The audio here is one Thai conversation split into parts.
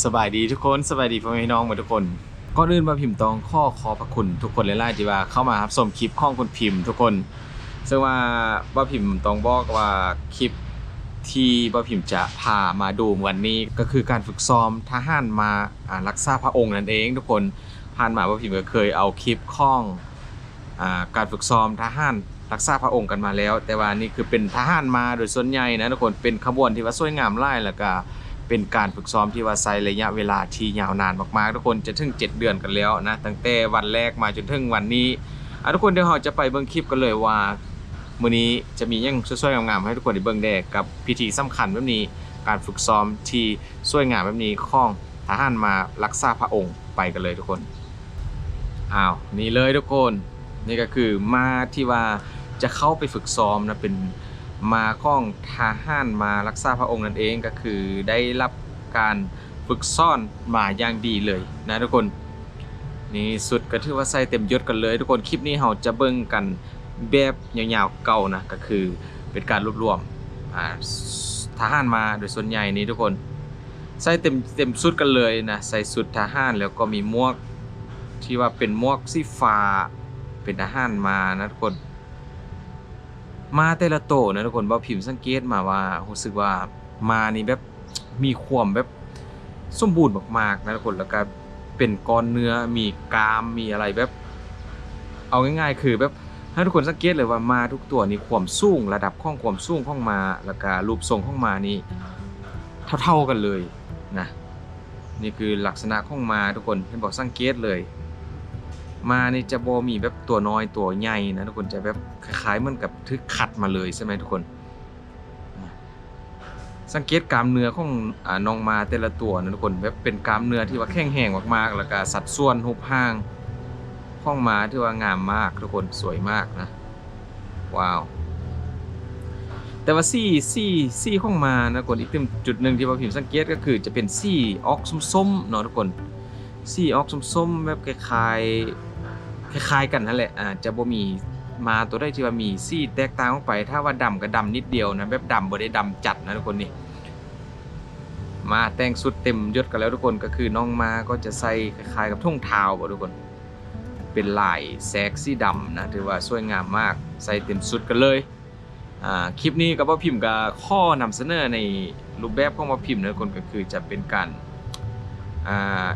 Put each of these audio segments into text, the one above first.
สบายดีทุกคนสบายดีพ่อแม่พี่น้องหมดทุกคนก่อนอื่นมาพิมพ์ตองข้อขอพระคุณทุกคนเลยล่ะที่ว่าเข้ามาครับชมคลิปข้องคุณพิมพ์ทุกคน ซึ่งว่าบ่าพิมพ์ตองบอกว่าคลิปที่บ่าพิมพ์จะพามาดูวันนี้ก็คือการฝึกซ้อมทหารมาอ่ารักษาพระองค์นั่นเองทุกคนผ่านมาบ่าพิมพ์ก็เคยเอาคลิปข้องอการฝึกซ้อมทหารรักษาพระองค์กันมาแล้ว แต่ว่านี่คือเป็นทหารมาโดยส่วนใหญ่นะทุกคนเป็นขบวนที่ว่าสวยงามไล่แล้วก็ เป็นการฝึกซ้อมที่ว่าใช้ระยะเวลาที่ยาวนานมากๆ ทุกคนจะถึง 7 เดือนกันแล้วนะตั้งแต่วันแรกมาจนถึงวันนี้อะทุกคนเดี๋ยวเราจะไปเบิ่งคลิปกันเลยว่ามื้อนี้จะมียังสวยๆงามๆให้ทุกคนได้เบิ่งแดกกับพิธีสำคัญแบบนี้การฝึกซ้อมที่สวยงามแบบนี้ของทหารมารักษาพระองค์ไปกันเลยทุกคนอ้าวนี่เลยทุกคนนี่ก็คือมาที่ว่าจะเข้าไปฝึกซ้อมนะเป็น มาข้องทหารมารักษาพระองค์นั่นเองก็คือได้รับการฝึกซ่อนมาอย่างดีเลยนะทุกคนนี่สุดก็ถือว่าใส่เต็มยศกันเลย ทุกคนคลิปนี้เราจะเบิ่งกันแบบยาวๆเก่านะก็คือเป็นการรวบรวมอ่าทหารมาโดยส่วนใหญ่นี้ทุกคน ใส่เต็มเต็มสุดกันเลยนะใส่สุดทหารแล้วก็มีมวกที่ว่าเป็นมวกสีฟ้าเป็นทหารมานะทุกคน มาแต่ละโตนะทุกคนบ่พิมพ์สังเกตมาว่ารู้สึกว่ามานี่แบบมีความแบบสมบูรณ์มากๆนะทุกคนแล้วก็เป็นก้อนเนื้อมีกรามมีอะไรแบบ เอาง่ายๆ คือแบบให้ทุกคนสังเกตเลยว่ามาทุกตัวนี่ความสูงระดับข้องความสูงข้องมาแล้วก็รูปทรงข้องมานี่เท่าๆกันเลยนะนี่คือลักษณะข้องมาทุกคนเห็นบอกสังเกตเลย มานี่จะบ่มีแบบตัวน้อยตัวใหญ่นะทุกคนจะแบบคล้ายๆเหมือนกับทึกขัดมาเลยใช่ไหมทุกคน สังเกตกล้ามเนื้อของอน้องมาแต่ละตัวนะทุกคนแบบเป็นกล้ามเนื้อที่ว่าแข็งแรงมากๆแล้วก็สัดส่วนรูปร่างข้องมาที่ว่างามมากทุกคนสวยมากนะว้าวแต่ว่าซี่ซี่ซี่ข้องมานะทุกคนอีกจุดหนึ่งที่ว่าพิมสังเกตก็คือจะเป็นซี่ออกส้มๆเนาะทุกคนสีออกส้มๆแบบคล้ายๆ คล้ายๆกันนั่นแหละอ่าจะบ่มีมาตัวได้ที่ว่ามีสีแตกต่างออกไป ถ้าว่าดำก็ดำนิดเดียวนะแบบดำบ่ได้ดำจัดนะทุกคนนี่มาแต่งสุดเต็มยศกันแล้วทุกคนก็คือน้องมาก็จะใส่คล้ายๆกับทุ่งเท้าบ่ทุกคน เป็นลายแซกสีดำนะถือว่าสวยงามมากใส่เต็มสุดกันเลยอ่าคลิปนี้ก็บ่พิมพ์กับข้อนำเสนอในรูปแบบของบ่พิมพ์นะทุกคนก็คือจะเป็นการอ่า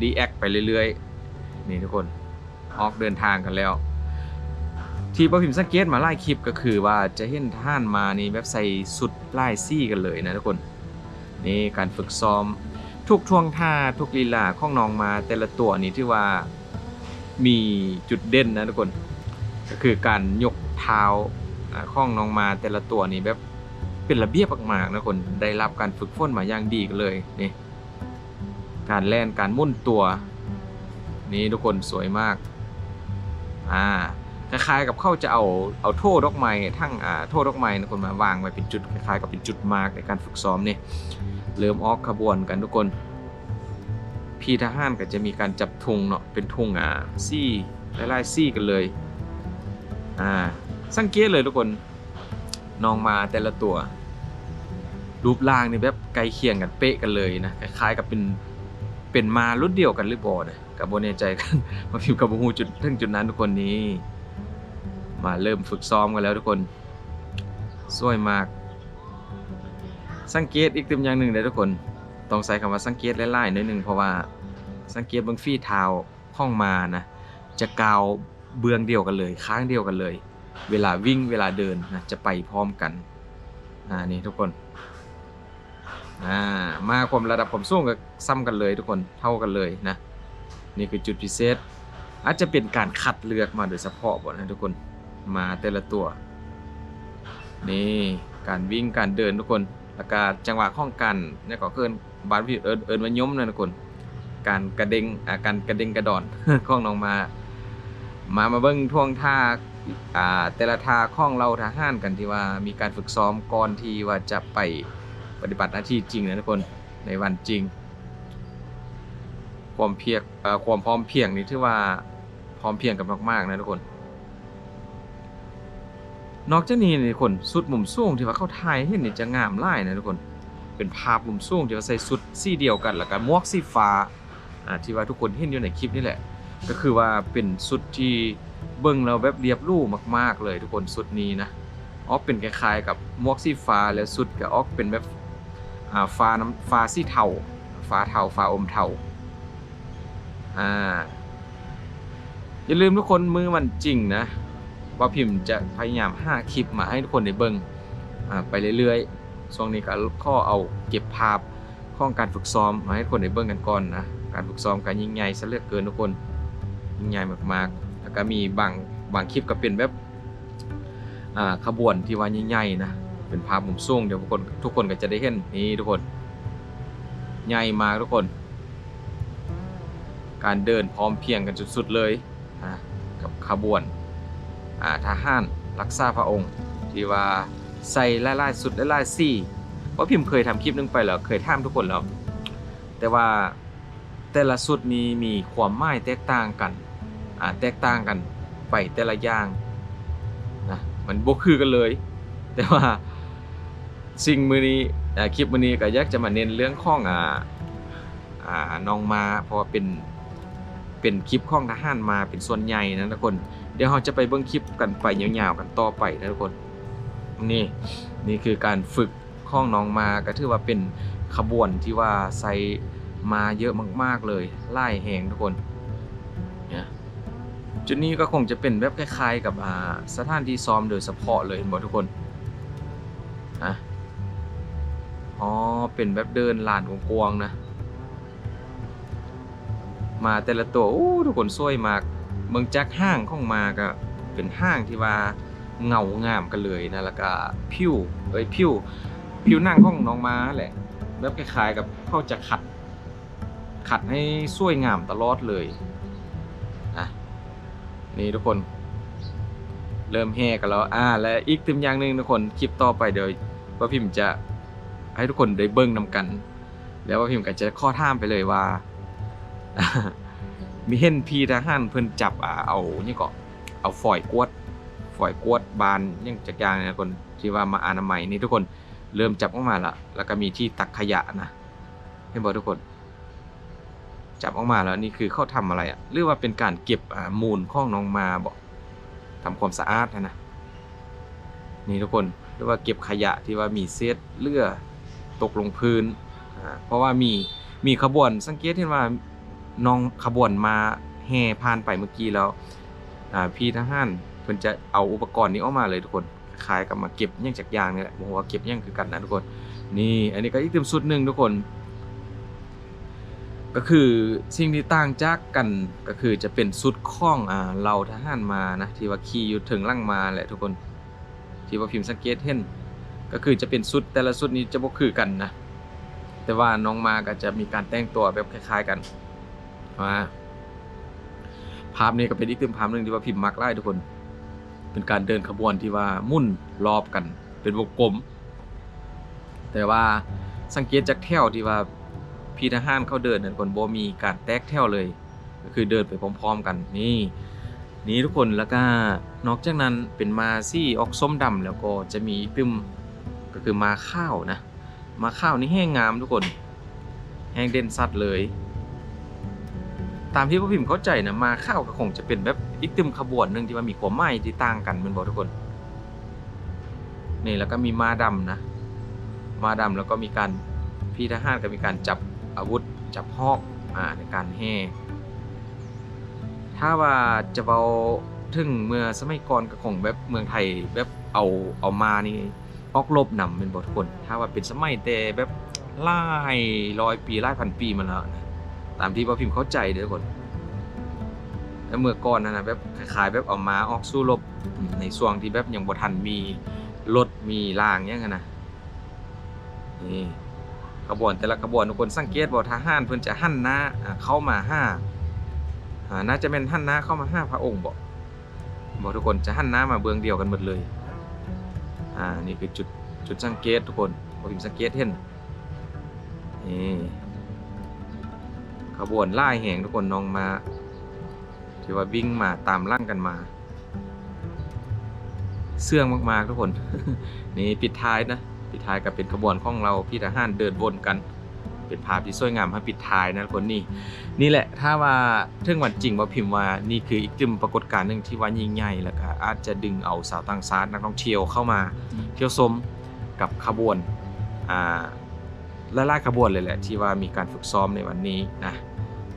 รีแอคไปเรื่อยๆนี่ทุกคน ออกเดินทางกันแล้ว ที่ป้าพิมพ์สังเกตมาไล่คลิปก็คือว่าจะเห็นท่านมานี่แบบใส่สุดไล่ซี่กันเลยนะทุกคน นี่การฝึกซ้อม ทุกท่วงท่าทุกลีลาของน้องมาแต่ละตัวนี่ที่ว่ามีจุดเด่นนะทุกคน ก็คือการยกเท้าอ่าของน้องมาแต่ละตัวนี่แบบเป็นระเบียบมากๆนะทุกคนได้รับการฝึกฝนมาอย่างดีกันเลยนี่การแล่นการมุ่นตัว นี่ทุกคนสวยมาก อ่าคล้ายๆกับเขาจะเอาเอาโท่ดอกไม้ทั้งอ่าโท่ดอกไม้นะคนมาวางไว้เป็นจุดคล้ายๆกับเป็นจุดมาร์กในการฝึกซ้อมนี่เริ่มออกขบวนกันทุกคน พี่ทหารก็จะมีการจับทุงเนาะเป็นทุงอ่าซี่ไล่ๆซี่กันเลยอ่าสังเกตเลยทุกคนน้องมาแต่ละตัว รูปร่างนี่แบบใกล้เคียงกันเป๊ะกันเลยนะคล้ายๆกับเป็นเป็นมารุ่นเดียวกันหรือบ่นะ กับโบแน่ใจกัน มาพิมพ์กับบูจุดถึงจุดนั้นทุกคนนี้ มาเริ่มฝึกซ้อมกันแล้วทุกคนสวยมาก สังเกตอีกติมอย่างหนึ่งเลยทุกคน ต้องใช้คำว่าสังเกตไล่ๆหนิดนึงเพราะว่าสังเกตบางฟี่เท้าห้องมานะ จะกาวเบื้องเดียวกันเลย ข้างเดียวกันเลย เวลาวิ่งเวลาเดินนะจะไปพร้อมกันอ่านี่ทุกคนอ่ามาความระดับความสูงก็ซ้ำกันเลยทุกคนเท่ากันเลยนะ นี่คือจุดพิเศษ อาจจะเป็นการคัดเลือกมาโดยเฉพาะบ่นะทุกคนมาแต่ละตัว นี่การวิ่งการเดินทุกคนแล้วก็จังหวะข้องกันนี่ก็คือบาดวิเอิญเอิญมายมนะทุกคน การกระเด้งอาการกระเด้งกระดอนข้องน้องมา มามาเบิ้งท่วงท่าอ่าแต่ละท่าข้องเราทหารกันที่ว่ามีการฝึกซ้อมก่อนที่ว่าจะไปปฏิบัติหน้าที่จริงนะทุกคนในวันจริง ความเพียรความพร้อมเพียงนี่ถือว่าพร้อมเพียงกันมากๆนะทุกคน นอกจากนี้นี่ทุกคนสุดมุมสูงที่ว่าเขาถ่ายเห็นนี่จะงามหลายนะทุกคน เป็นภาพมุมสูงที่ว่าใส่สุดสีเดียวกันแล้วก็หมวกสีฟ้าอ่าที่ว่าทุกคนเห็นอยู่ในคลิปนี่แหละ ก็คือว่าเป็นสุดที่เบิ่งแล้วแบบเรียบรูมาก ๆ เลยทุกคนสุดนี้นะออกเป็นคล้ายๆกับมวกสีฟ้าแล้วสุดก็ออกเป็นแบบฟ้าน้ำฟ้าสีเทาฟ้าเทาฟ้าอมเทา อ่า อย่าลืมทุกคนมือมันจริงนะว่าพิมพ์จะพยายามหาคลิปมาให้ทุกคนได้เบิงอ่าไปเรื่อยๆช่วงนี้ก็ข้อเอาเก็บภาพข้องการฝึกซ้อมมาให้ทุกคนได้เบิ่งกันก่อนนะการฝึกซ้อมการยิ่งใหญ่ซะเหลือเกินทุกคนยิ่งใหญ่มากๆแล้วก็มีบางบางคลิปก็เป็นแบบอ่าขบวนที่ว่ายิงใหญ่นะเป็นภาพมุมสูงเดี๋ยวทุกคนทุกคนก็จะได้เห็นนี่ทุกคนใหญ่มากทุกคน การเดินพร้อมเพียงกันสุดๆเลยนะกับขบวนอ่าทหารรักษาพระองค์ ที่ว่าใส่ไล่ๆสุดไล่ๆซี่เพราะพิมพ์เคยทำคลิปนึงไปแล้วเคยถามทุกคนแล้ว แต่ว่าแต่ละสุดนี้มีความหมายแตกต่างกันแตกต่างกันไปแต่ละอย่างนะมันบ่คือกันเลย แต่ว่าสิ่งมือนี้คลิปมือนี้ก็อยากจะมาเน้นเรื่องข้องอ่าอ่าน้องมาเพราะว่าเป็น เป็นคลิปข้องทหารมาเป็นส่วนใหญ่นะทุกคน เดี๋ยวเราจะไปเบิ่งคลิปกันไปยาวๆกันต่อไปนะทุกคน นี่นี่คือการฝึกข้องน้องมาก็ถือว่าเป็นขบวนที่ว่าใส่มาเยอะมากๆเลยไล่แหงทุกคนเนี่ยจุดนี้ก็คงจะเป็นแบบคล้ายๆ กับสถานที่ซ้อมโดยเฉพาะเลยเห็นบอกทุกคนอะอ๋อเป็นแบบเดินลานกวางๆนะ มาแต่ละตัวโอ้ทุกคนสวยมากเมืองจักห้างของมาก็เป็นห้างที่ว่าเงางามกันเลยนะแล้วก็ผิวเอ้ยผิวผิวนั่งของน้องมาแหละแบบคล้ายๆกับเขาจะขัด ขัดให้สวยงามตลอดเลยนะนี่ทุกคนเริ่มแห่กันแล้ว อ่า และอีกติมอย่างหนึ่งทุกคน คลิปต่อไปเดี๋ยวว่าพิมพ์จะให้ทุกคนได้เบิ้งนำกัน แล้วว่าพิมพ์ก็จะข้อท่ามไปเลยว่า มีเห็นพี่ทหารเพิ่นจับอ่าเอานี่ก็เอาฝอยกวดฝอยกวดบานยังจักอย่างนะทุกคนที่ว่ามาอนามัยนี่ทุกคนเริ่มจับออกมาละแล้วก็มีที่ตักขยะนะเห็นบ่ทุกคน จับออกมาแล้วนี่คือเขาทำอะไรอะ่ะหรือว่าเป็นการเก็บมูลข้องน้องมาบอกทำความสะอาดนะนะนี่ทุกคนหรือว่าเก็บขยะที่ว่ามีเศษเลือดตกลงพื้น เพราะว่ามีมีขบวนสังเกตเห็นว่า น้องขบวนมาแห่ผ่านไปเมื่อกี้แล้วพี่ทหารเพิ่นจะเอาอุปกรณ์นี้ออกมาเลยทุกคนคล้ายกับมาเก็บหยังจากยางนี่แหละบอกว่าเก็บหยังคือกันนะทุกคน นี่อันนี้ก็อีกเต็มสุดหนึ่งทุกคน ก็คือสิ่งที่ต่างจากกันก็คือจะเป็นสุดข้องอ่าเราทหารมานะที่ว่าขี่อยู่ถึงล่างมาแหละทุกคน ที่ว่าพิมพ์สังเกตเห็นก็คือจะเป็นสุดแต่ละสุดนี้จะบ่คือกันนะแต่ว่าน้องมาก็จะมีการแต่งตัวแบบคล้าย ๆ กัน ว่าภาพนี้ก็เป็นอีกตึมภาพหนึ่งที่ว่าพิมพ์มักไล่ทุกคน เป็นการเดินขบวนที่ว่ามุ่นรอบกัน เป็นวงกลม แต่ว่าสังเกตจากแถวที่ว่าพี่ทหารเขาเดินนั่นคนโบมีการแตกแถวเลย ก็คือเดินไปพร้อม ๆ กันนี่นี่ทุกคนแล้วก็นอกจากนั้นเป็นมาซี่ออกส้มดำแล้วก็จะมีตึมก็คือมาข้าวนะ มาข้าวนี่แห้งงามทุกคน แห้งเด่นสัดเลย ตามที่พ่อพิมพ์เข้าใจนะมาข้าวก็คงจะเป็นแบบอีกตึมขบวนหนึ่งที่ว่ามีความหมายที่ต่างกันแมันบอกทุกคน นี่แล้วก็มีมาดำนะ มาดำแล้วก็มีการพี่ทหารก็มีการจับอาวุธจับหอกอ่าในการแห่ถ้าว่าจะเบาถึงเมื่อสมัยก่อนก็คงแบบเมืองไทยแบบเอาเอามานี่ออกลบนำเป็นบทคน ถ้าว่าเป็นสมัยแต่แบบหลายร้อยปีหลายพันปีมาแล้วนะ ตามที่พ่อพิมพ์เข้าใจเด้อทุกคนแล้วเมื่อก่อนนะนะแบบคล้ายๆแบบเอามาออกสู้รบในช่วงที่แบบยังบ่ทันมีรถมีรางอย่างนั้นนะนี่ขบวนแต่ละขบวนทุกคนสังเกตบ่ทหารเพิ่นจะหั่นหน้าเข้ามาห้าน่าจะเป็นหั่นหน้าเข้ามาห้าพระองค์บ่บ่ทุกคนจะหั่นหน้ามาเบื้องเดียวกันหมดเลยอ่านี่คือจุดจุดสังเกตทุกคนบ่พิมสังเกตเห็นนี่ ขบวนล่าแหงทุกคนน้องมาที่ว่าวิ่งมาตามล่างกันมา เสื่องมากๆทุกคน นี่ปิดท้ายนะปิดท้ายกับเป็นขบวนของเราพี่ทหารเดินวนกัน เป็นภาพที่สวยงามให้ปิดท้ายนะคนนี่นี่แหละถ้าว่าเรื่องวันจริงว่าพิมพ์ว่านี่คืออีกจึมปรากฏการณ์หนึ่งที่ว่ายิ่งใหญ่แล้วก็อาจจะดึงเอาสาวต่างชาตินักท่องเที่ยวเข้ามา เที่ยวชมกับขบวนอ่า และล่าขบวนเลยแหละที่ว่ามีการฝึกซ้อมในวันนี้นะ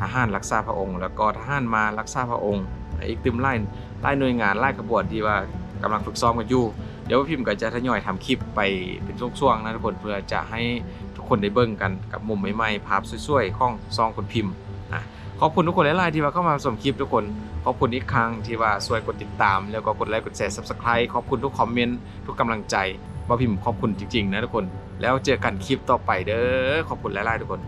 ทหารรักษาพระองค์ แล้วก็ทหารมารักษาพระองค์อีกตึมไล่ไล่หน่วยงานไล่ขบวนที่ว่ากำลังฝึกซ้อมกันอยู่เดี๋ยวพิมพ์ก็จะทยอยทำคลิปไปเป็นช่วงๆนะทุกคนเพื่อจะให้ทุกคนได้เบิ่งกันกับมุมใหม่ๆภาพสวยๆของซองคนพิมพ์อะขอบคุณทุกคนหลายๆที่ว่าเข้ามาชมคลิปทุกคนขอบคุณอีกครั้งที่ว่าช่วยกดติดตาม แล้วก็กดไลค์กดแชร์ Subscribe ขอบคุณทุกคอมเมนต์ทุกกำลังใจ ว่าพิมพ์ขอบคุณจริง ๆ นะทุกคน แล้วเจอกันคลิปต่อไปเด้อขอบคุณหลายๆทุกคน